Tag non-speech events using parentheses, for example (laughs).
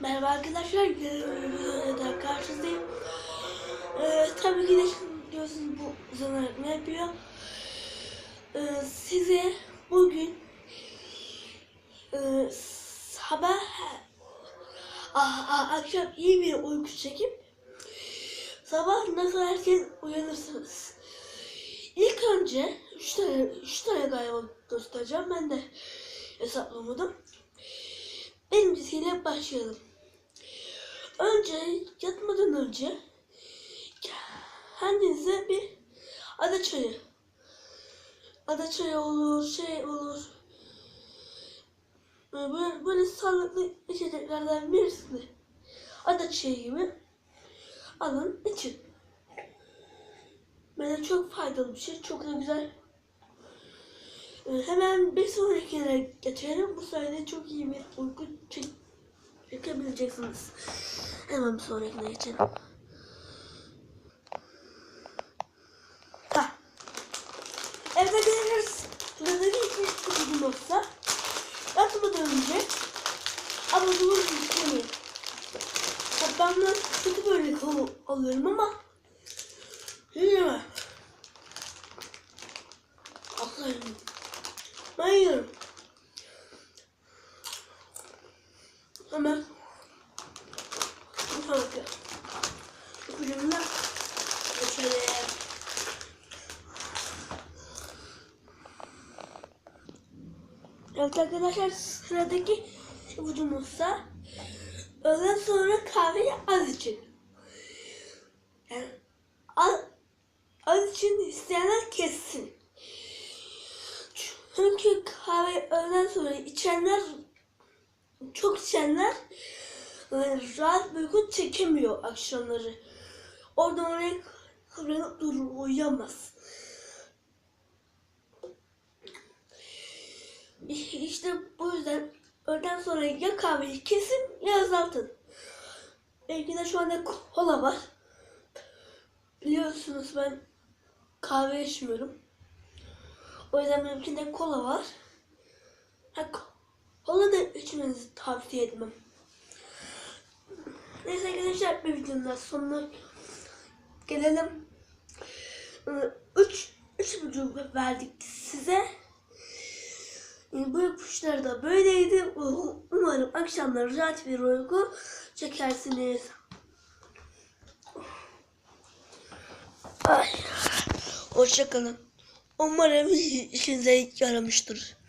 Merhaba arkadaşlar, videoda karşınızdayım. Ee, tabii ki de diyorsunuz bu zaman ne yapıyor? Ee, size bugün e, sabah a, a, akşam iyi bir uyku çekip sabah nasıl erken uyanırsınız. İlk önce 3 tane, 3 tane galiba göstereceğim. Ben de hesaplamadım. Birincisiyle başlayalım. Önce yatmadan önce kendinize bir ada çayı. Ada çayı olur, şey olur. Böyle, böyle sağlıklı içeceklerden birisini ada çayı gibi alın için. Bence çok faydalı bir şey, çok da güzel. Ee, Hemen bir sonrakine geçelim. Bu sayede çok iyi bir uyku çek çekebileceksiniz. Hemen bir sonrakine geçelim. Ha. Evde geliriz. Sıradaki iki kızım olsa yatmadan önce unutmayın. Ha, Ben de kötü böyle alıyorum ama Bilmiyorum. Hemen. Bu sonraki. Bölümüne geçelim. Evet arkadaşlar sıradaki vücudumuzsa öğleden sonra kahveyi az için. Yani az, az için isteyenler kessin. Çünkü kahve öğleden sonra içenler çok içenler e, rahat bir uyku çekemiyor akşamları. Oradan oraya kıvranıp durur, uyuyamaz. İşte bu yüzden öğleden sonra ya kahveyi kesin ya azaltın. Belki de şu anda kola var. Biliyorsunuz ben kahve içmiyorum. O yüzden benimkinde kola var. Ha, kola da içmenizi tavsiye etmem. Neyse arkadaşlar bir videonun daha sonuna gelelim. 3 üç buçuk verdik size. Ee, Bu yapışlar da böyleydi. Umarım akşamları rahat bir uyku çekersiniz. Ay. Hoşçakalın. Umarım (laughs) işinize yaramıştır.